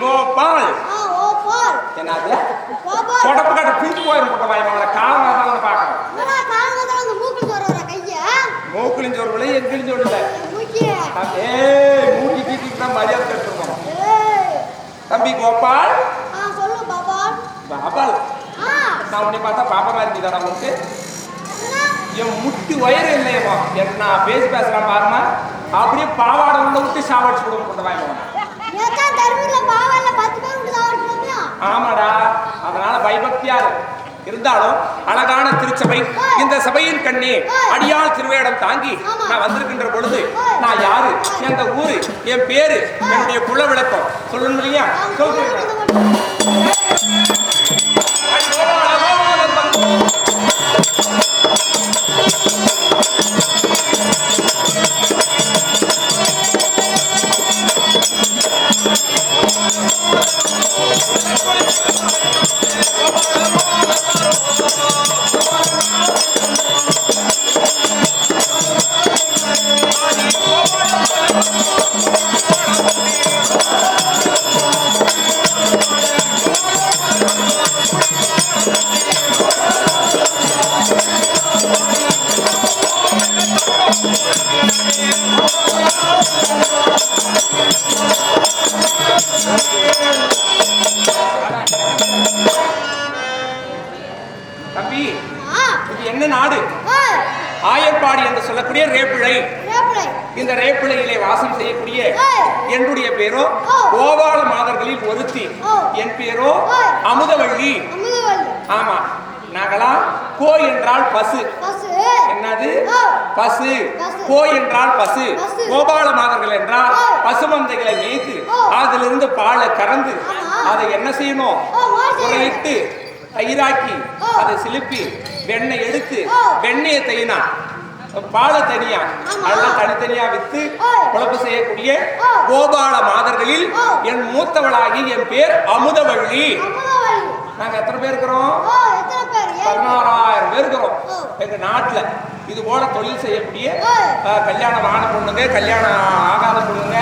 கோபால். என்னது கோபால். சொடப்பு கட்ட பிரிஞ்சு போயிரும் போட்ட வாய் அவனை காலம் தான் பார்க்கணும். என்னடா காலங்கத்துல அந்த மூக்கு வர வர கைய? மூக்கிலிஞ்சு ஒரு விலை எங்கிலிஞ்சு ஒரு இல்லை மூக்கி ஏய் மூக்கி கீக்கி தான் மரியாதை கட்டுருக்கோம் தம்பி கோபால். சொல்லு பாபால் நான் உன்னை பார்த்தா பாப்பா மாதிரி இருக்குதாடா உனக்கு என்ன என் முட்டி வயிறு இல்லையம்மா. என்ன பேசி பேசலாம் பாருமா அப்படியே பாவாடை உள்ள விட்டு சாவடிச்சு கொடுக்க போட்ட வாய் ஆமாடா. அதனால பயபக்தியா இருந்தாலும் அழகான திருச்சபை இந்த சபையின் கண்ணே அடியாள் திருவேடம் தாங்கி நான் வந்திருக்கின்ற பொழுது நான் யாரு? எந்த ஊரு? என் பேரு? என்னுடைய குல விளக்கம் சொல்லணும் இல்லையா நாடு ஆயர்பாடி என்று சொல்லக்கூடிய ரேப்பிழை இந்த ரேப்பிழையிலே வாசம் செய்யக்கூடிய. என்னுடைய பேரோ. கோபால மாதர்களில் ஒருத்தி. என் பேரோ. அமுதவள்ளி ஆமா நாங்களா கோ என்றால் பசு என்னது. பசு. கோ என்றால் பசு. கோபால மாதர்கள் என்றால். பசுமந்தைகளை மேய்த்து. அதிலிருந்து பாலை கறந்து. அதை என்ன செய்யணும். உரையிட்டு தயிராக்கி. அதை சிலுப்பி வெண்ணெய் எடுத்து. வெண்ணெயை தைனா பாலை தனியா. அதெல்லாம் தனித்தனியா வித்து. குழப்பு செய்யக்கூடிய. கோபால மாதர்களில். என் மூத்தவளாகி என் பேர் அமுதவள்ளி நாங்க எத்தனை பேர் இருக்கிறோம். பதினாறாயிரம் பேர் இருக்கிறோம். எங்க நாட்டுல இது போல தொழில் செய்யக்கூடிய கல்யாணம் ஆன பொண்ணுங்க கல்யாணம் ஆகாத பொண்ணுங்க.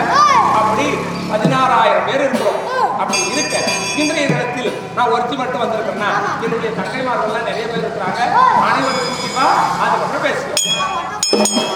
அப்படி பதினாறாயிரம் பேர் இருக்கிறோம். அப்படி இருக்க இன்றைய தினத்தில் நான் ஒருத்தி மட்டும் வந்திருக்கேன்னா என்னுடைய தங்கைமார்கள்லாம் நிறைய பேர் இருக்கிறாங்க ஓ. அனைவரும் பேசுகிறேன்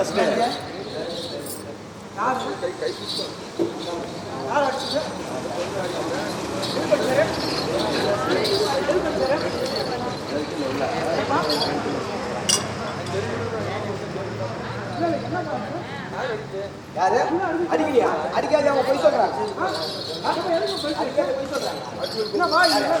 பேசுவோம் யாரு? அடிக்கலையா அடிக்காத அவங்க போய் சொல்றாங்க அடிக்காத போய் சொல்றாங்க